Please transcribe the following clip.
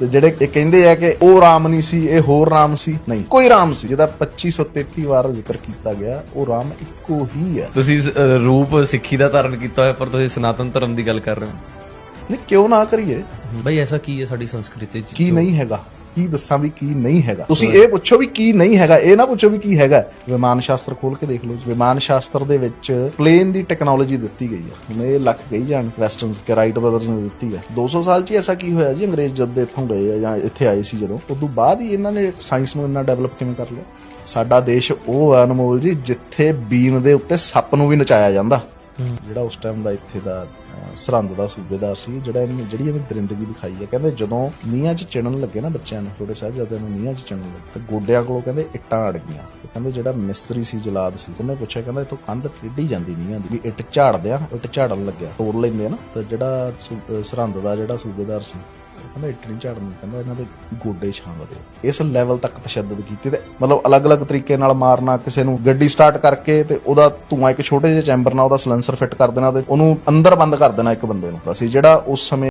ਤੇ ਜਿਹੜੇ ਇਹ ਕਹਿੰਦੇ ਆ ਕਿ ਉਹ ਰਾਮ ਨਹੀਂ ਸੀ ਇਹ ਹੋਰ ਰਾਮ ਸੀ। ਨਹੀਂ ਕੋਈ ਰਾਮ ਸੀ। ਜਿਹਦਾ 2533 ਵਾਰ ਜ਼ਿਕਰ ਕੀਤਾ ਗਿਆ ਉਹ ਰਾਮ ਇੱਕੋ ਹੀ ਹੈ ਤੁਸੀਂ ਅਹ, ਰੂਪ ਸਿੱਖੀ ਦਾ ਧਾਰਨ ਕੀਤਾ ਹੋਇਆ ਪਰ ਤੁਸੀਂ ਸਨਾਤਨ ਧਰਮ ਦੀ ਗੱਲ ਕਰ ਰਹੇ ਹੋ। ਨਹੀਂ ਕਿਉਂ ਨਾ ਕਰੀਏ? ਬਈ ਐਸਾ ਕੀ ਹੈ ਸਾਡੀ ਸੰਸਕ੍ਰਿਤੀ ਚ? ਕੀ ਨਹੀਂ ਹੈਗਾ? ਕੀ ਦੱਸਾਂ ਵੀ ਕੀ ਨਹੀਂ ਹੈਗਾ। ਤੁਸੀਂ ਇਹ ਪੁੱਛੋ ਵੀ ਕੀ ਨਹੀਂ ਹੈਗਾ ਇਹ ਨਾ ਪੁੱਛੋ ਵੀ ਕੀ ਹੈਗਾ। ਵਿਮਾਨ ਸ਼ਾਸਤਰ ਖੋਲ ਕੇ ਦੇਖ ਲਓ। ਵਿਮਾਨ ਸ਼ਾਸਤਰ ਦੇ ਵਿੱਚ ਪਲੇਨ ਦੀ ਟੈਕਨੋਲੋਜੀ ਦਿੱਤੀ ਗਈ ਹੈ। ਹੁਣ ਇਹ ਲੱਖ ਗਈ ਜਾਣ ਵੈਸਟਰਨਸ ਕੇ ਰਾਈਟ ਬ੍ਰਦਰਸ ਨੇ ਦਿੱਤੀ ਹੈ। 200 ਸਾਲ 'ਚ ਹੀ ਐਸਾ ਕੀ ਹੋਇਆ ਜੀ? ਅੰਗਰੇਜ਼ ਜਦ ਦੇ ਇੱਥੋਂ ਗਏ ਆ ਜਾਂ ਇੱਥੇ ਆਏ ਸੀ ਜਦੋਂ। ਉਸ ਤੋਂ ਬਾਅਦ ਹੀ ਇਹਨਾਂ ਨੇ ਸਾਇੰਸ ਨੂੰ ਇੰਨਾ ਡਿਵੈਲਪ ਕਿਵੇਂ ਕਰ ਲਿਆ? ਸਾਡਾ ਦੇਸ਼ ਉਹ ਅਨਮੋਲ ਜੀ ਜਿੱਥੇ ਬੀਨ ਦੇ ਉੱਤੇ ਸੱਪ ਨੂੰ ਵੀ ਨਚਾਇਆ ਜਾਂਦਾ। ਜਿਹੜਾ ਉਸ ਟਾਈਮ ਦਾ ਇੱਥੇ ਦਾ ਅਹ, ਸਰਹੰਦ ਦਾ ਸੂਬੇਦਾਰ ਸੀ ਜਿਹੜਾ ਇਹਨੇ ਜਿਹੜੀ ਇਹਨੇ ਦਰਿੰਦਗੀ ਦਿਖਾਈ ਹੈ ਕਹਿੰਦੇ ਜਦੋਂ ਨੀਹਾਂ 'ਚ ਚਿਣਨ ਲੱਗੇ ਨਾ ਬੱਚਿਆਂ ਨੂੰ ਛੋਟੇ ਸਾਹਿਬਜ਼ਾਦਿਆਂ ਨੂੰ ਨੀਹਾਂ 'ਚ ਚਿਣਨ ਲੱਗੇ ਤੇ ਗੋਡਿਆਂ ਕੋਲੋਂ ਕਹਿੰਦੇ ਇੱਟਾਂ ਅੜ ਗਈਆਂ। ਕਹਿੰਦੇ ਜਿਹੜਾ ਮਿਸਤਰੀ ਸੀ ਜਲਾਦ ਸੀ ਉਹਨੇ ਪੁੱਛਿਆ ਕਹਿੰਦਾ ਇਥੋਂ ਕੰਧ ਟੇਢੀ ਜਾਂਦੀ ਨੀਹਾਂ ਦੀ ਵੀ ਇੱਟ ਝਾੜਦੇ ਆ ਇੱਟ ਝਾੜਨ ਲੱਗਿਆ ਤੋੜ ਲੈਂਦੇ ਨਾ। ਤੇ ਜਿਹੜਾ ਸੂ- ਸਰਹੰਦ ਦਾ ਜਿਹੜਾ ਸੂਬੇਦਾਰ ਸੀ ਕਹਿੰਦਾ ਇੱਟ ਨਹੀਂ ਝਾੜਨੀ ਕਹਿੰਦਾ ਇਹਨਾਂ ਦੇ ਗੋਡੇ ਛਾਂਗਦੇ ਇਸ ਲੈਵਲ ਤੱਕ ਤਸ਼ੱਦਦ ਕੀਤੀ ਤੇ ਮਤਲਬ ਅਲੱਗ-ਅਲੱਗ ਤਰੀਕੇ ਨਾਲ ਮਾਰਨਾ, ਕਿਸੇ ਨੂੰ ਗੱਡੀ ਸਟਾਰਟ ਕਰਕੇ ਤੇ ਉਹਦਾ ਧੂਆਂ ਇੱਕ ਛੋਟੇ ਜਿਹੇ ਚੈਂਬਰ ਨਾਲ ਉਹਦਾ ਸਲੈਂਸਰ ਫਿੱਟ ਕਰ ਦੇਣਾ ਤੇ ਉਹਨੂੰ ਅੰਦਰ ਬੰਦ ਕਰ ਦੇਣਾ ਇੱਕ ਬੰਦੇ ਨੂੰ। ਅਸੀਂ ਜਿਹੜਾ ਉਸ ਸਮੇਂ